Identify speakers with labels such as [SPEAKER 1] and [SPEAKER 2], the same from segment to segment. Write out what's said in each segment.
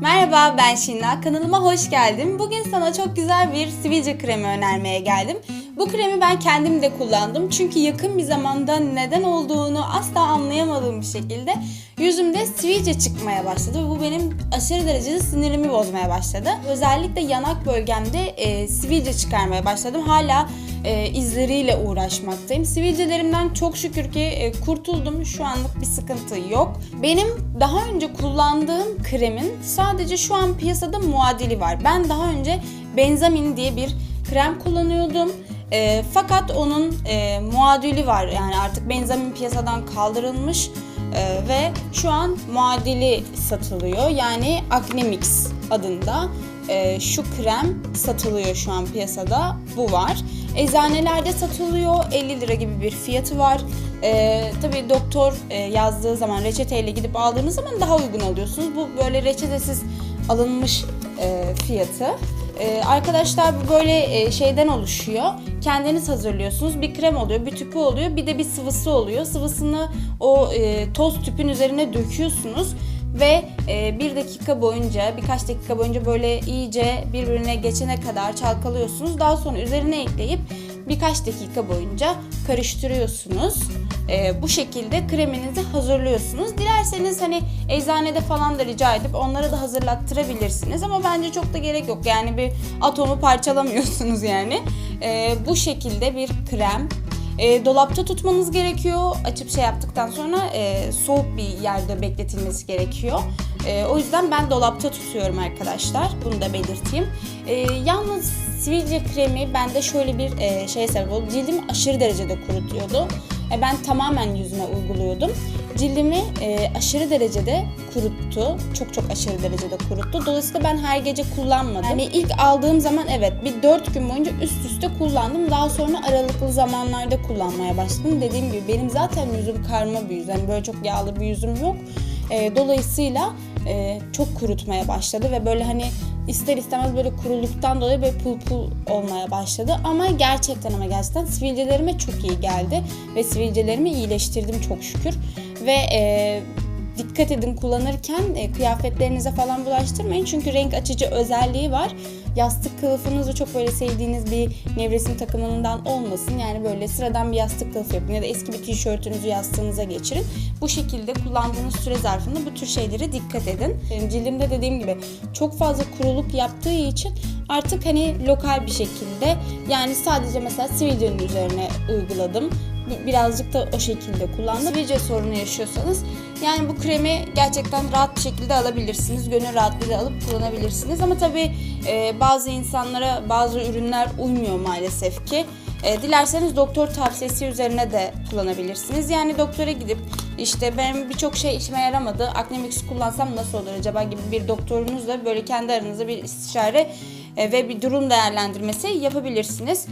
[SPEAKER 1] Merhaba ben Şinna. Kanalıma hoş geldin. Bugün sana çok güzel bir sivilce kremi önermeye geldim. Bu kremi ben kendim de kullandım. Çünkü yakın bir zamanda neden olduğunu asla anlayamadığım bir şekilde yüzümde sivilce çıkmaya başladı. Bu benim aşırı derecede sinirimi bozmaya başladı. Özellikle yanak bölgemde e, sivilce çıkarmaya başladım. Hala e, izleriyle uğraşmaktayım. Sivilcelerimden çok şükür ki e, kurtuldum. Şu anlık bir sıkıntı yok. Benim daha önce kullandığım kremin sadece şu an piyasada muadili var. Ben daha önce Benzamin diye bir krem kullanıyordum. E, fakat onun e, muadili var. Yani artık Benzamin piyasadan kaldırılmış e, ve şu an muadili satılıyor. Yani Acnemix adında e, şu krem satılıyor şu an piyasada. Bu var. Eczanelerde satılıyor. 50 lira gibi bir fiyatı var. E, tabii doktor e, yazdığı zaman reçeteyle gidip aldığınız zaman daha uygun alıyorsunuz. Bu böyle reçetesiz alınmış e, fiyatı. E, arkadaşlar bu böyle e, şeyden oluşuyor. Kendiniz hazırlıyorsunuz. Bir krem oluyor, bir tüpü oluyor, bir de bir sıvısı oluyor. Sıvısını o e, toz tüpün üzerine döküyorsunuz ve e, bir dakika boyunca birkaç dakika boyunca böyle iyice birbirine geçene kadar çalkalıyorsunuz. Daha sonra üzerine ekleyip birkaç dakika boyunca karıştırıyorsunuz. E, bu şekilde kreminizi hazırlıyorsunuz. Dilerseniz hani eczanede falan da rica edip onlara da hazırlattırabilirsiniz ama bence çok da gerek yok. Yani bir atomu parçalamıyorsunuz yani. E, bu şekilde bir krem. E, dolapta tutmanız gerekiyor. Açıp şey yaptıktan sonra e, soğuk bir yerde bekletilmesi gerekiyor. E, o yüzden ben dolapta tutuyorum arkadaşlar. Bunu da belirteyim. E, yalnız sivilce kremi bende şöyle bir e, şey sebep oldu. Cildim aşırı derecede kurutuyordu. E, ben tamamen yüzüme uyguluyordum. Cildimi e, aşırı derecede kuruttu. Çok çok aşırı derecede kuruttu. Dolayısıyla ben her gece kullanmadım. Hani ilk aldığım zaman evet bir 4 gün boyunca üst üste kullandım. Daha sonra aralıklı zamanlarda kullanmaya başladım. Dediğim gibi benim zaten yüzüm karma bir yüz. Yani böyle çok yağlı bir yüzüm yok. E, dolayısıyla e, çok kurutmaya başladı ve böyle hani ister istemez böyle kuruluktan dolayı böyle pul pul olmaya başladı. Ama gerçekten ama gerçekten sivilcelerime çok iyi geldi ve sivilcelerimi iyileştirdim çok şükür. Ve e, dikkat edin kullanırken e, kıyafetlerinize falan bulaştırmayın. Çünkü renk açıcı özelliği var. Yastık kılıfınızı çok böyle sevdiğiniz bir nevresim takımından olmasın. Yani böyle sıradan bir yastık kılıfı yapın ya da eski bir tişörtünüzü yastığınıza geçirin. Bu şekilde kullandığınız süre zarfında bu tür şeylere dikkat edin. Benim cildimde dediğim gibi çok fazla kuruluk yaptığı için artık hani lokal bir şekilde yani sadece mesela sivilcenin üzerine uyguladım birazcık da o şekilde kullandım. Sivilce sorunu yaşıyorsanız yani bu kremi gerçekten rahat bir şekilde alabilirsiniz. Gönül rahatlığıyla alıp kullanabilirsiniz. Ama tabii e, bazı insanlara bazı ürünler uymuyor maalesef ki. E, dilerseniz doktor tavsiyesi üzerine de kullanabilirsiniz. Yani doktora gidip işte benim birçok şey işime yaramadı. Aknemix kullansam nasıl olur acaba gibi bir doktorunuzla böyle kendi aranızda bir istişare e, ve bir durum değerlendirmesi yapabilirsiniz.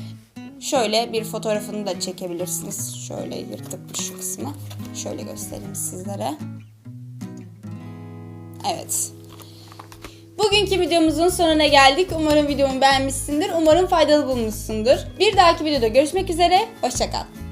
[SPEAKER 1] Şöyle bir fotoğrafını da çekebilirsiniz. Şöyle yırtıkmış şu kısmı. Şöyle göstereyim sizlere. Evet. Bugünkü videomuzun sonuna geldik. Umarım videomu beğenmişsindir. Umarım faydalı bulmuşsundur. Bir dahaki videoda görüşmek üzere. Hoşçakal.